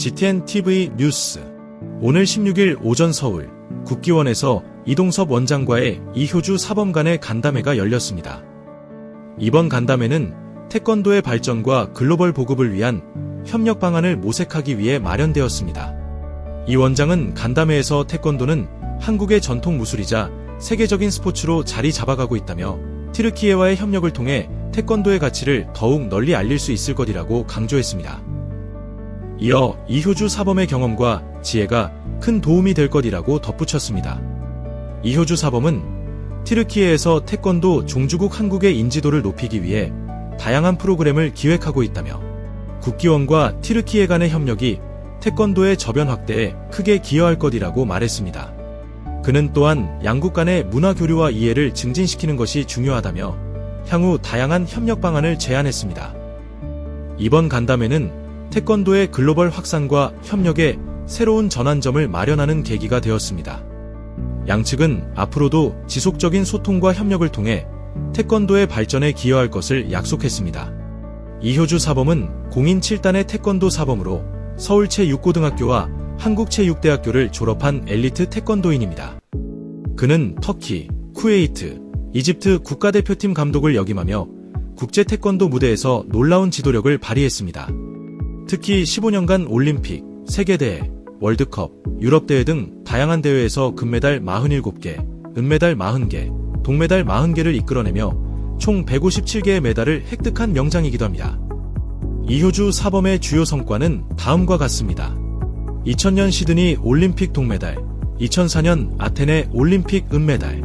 GTN TV 뉴스. 오늘 16일 오전 서울 국기원에서 이동섭 원장과의 이효주 사범 간의 간담회가 열렸습니다. 이번 간담회는 태권도의 발전과 글로벌 보급을 위한 협력 방안을 모색하기 위해 마련되었습니다. 이 원장은 간담회에서 태권도는 한국의 전통 무술이자 세계적인 스포츠로 자리 잡아가고 있다며 티르키예와의 협력을 통해 태권도의 가치를 더욱 널리 알릴 수 있을 것이라고 강조했습니다. 이어 이효주 사범의 경험과 지혜가 큰 도움이 될 것이라고 덧붙였습니다. 이효주 사범은 티르키예에서 태권도 종주국 한국의 인지도를 높이기 위해 다양한 프로그램을 기획하고 있다며 국기원과 티르키예 간의 협력이 태권도의 저변 확대에 크게 기여할 것이라고 말했습니다. 그는 또한 양국 간의 문화 교류와 이해를 증진시키는 것이 중요하다며 향후 다양한 협력 방안을 제안했습니다. 이번 간담회는 태권도의 글로벌 확산과 협력의 새로운 전환점을 마련하는 계기가 되었습니다. 양측은 앞으로도 지속적인 소통과 협력을 통해 태권도의 발전에 기여할 것을 약속했습니다. 이효주 사범은 공인 7단의 태권도 사범으로 서울체육고등학교와 한국체육대학교를 졸업한 엘리트 태권도인입니다. 그는 터키, 쿠웨이트, 이집트 국가대표팀 감독을 역임하며 국제 태권도 무대에서 놀라운 지도력을 발휘했습니다. 특히 15년간 올림픽, 세계대회, 월드컵, 유럽대회 등 다양한 대회에서 금메달 47개, 은메달 40개, 동메달 40개를 이끌어내며 총 157개의 메달을 획득한 명장이기도 합니다. 이효주 사범의 주요 성과는 다음과 같습니다. 2000년 시드니 올림픽 동메달, 2004년 아테네 올림픽 은메달,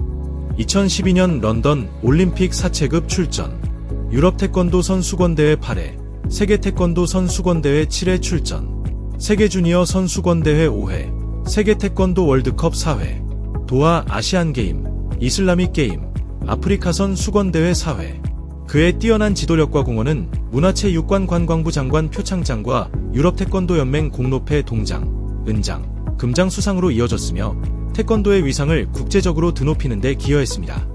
2012년 런던 올림픽 사체급 출전, 유럽 태권도 선수권대회 8회, 세계 태권도 선수권대회 7회 출전, 세계 주니어 선수권대회 5회, 세계 태권도 월드컵 4회, 도하 아시안 게임, 이슬라믹 게임, 아프리카선 수권대회 4회. 그의 뛰어난 지도력과 공헌은 문화체육관 관광부 장관 표창장과 유럽 태권도 연맹 공로패 동장, 은장, 금장 수상으로 이어졌으며 태권도의 위상을 국제적으로 드높이는 데 기여했습니다.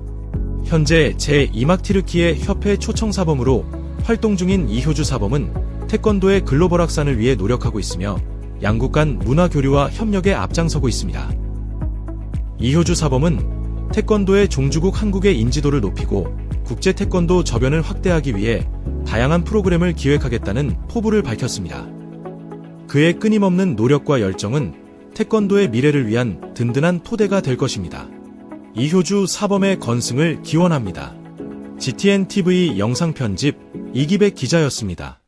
현재 제2막 티르키의 협회 초청 사범으로 활동 중인 이효주 사범은 태권도의 글로벌 확산을 위해 노력하고 있으며 양국 간 문화 교류와 협력에 앞장서고 있습니다. 이효주 사범은 태권도의 종주국 한국의 인지도를 높이고 국제 태권도 저변을 확대하기 위해 다양한 프로그램을 기획하겠다는 포부를 밝혔습니다. 그의 끊임없는 노력과 열정은 태권도의 미래를 위한 든든한 토대가 될 것입니다. 이효주 사범의 건승을 기원합니다. GTN TV 영상 편집 이기백 기자였습니다.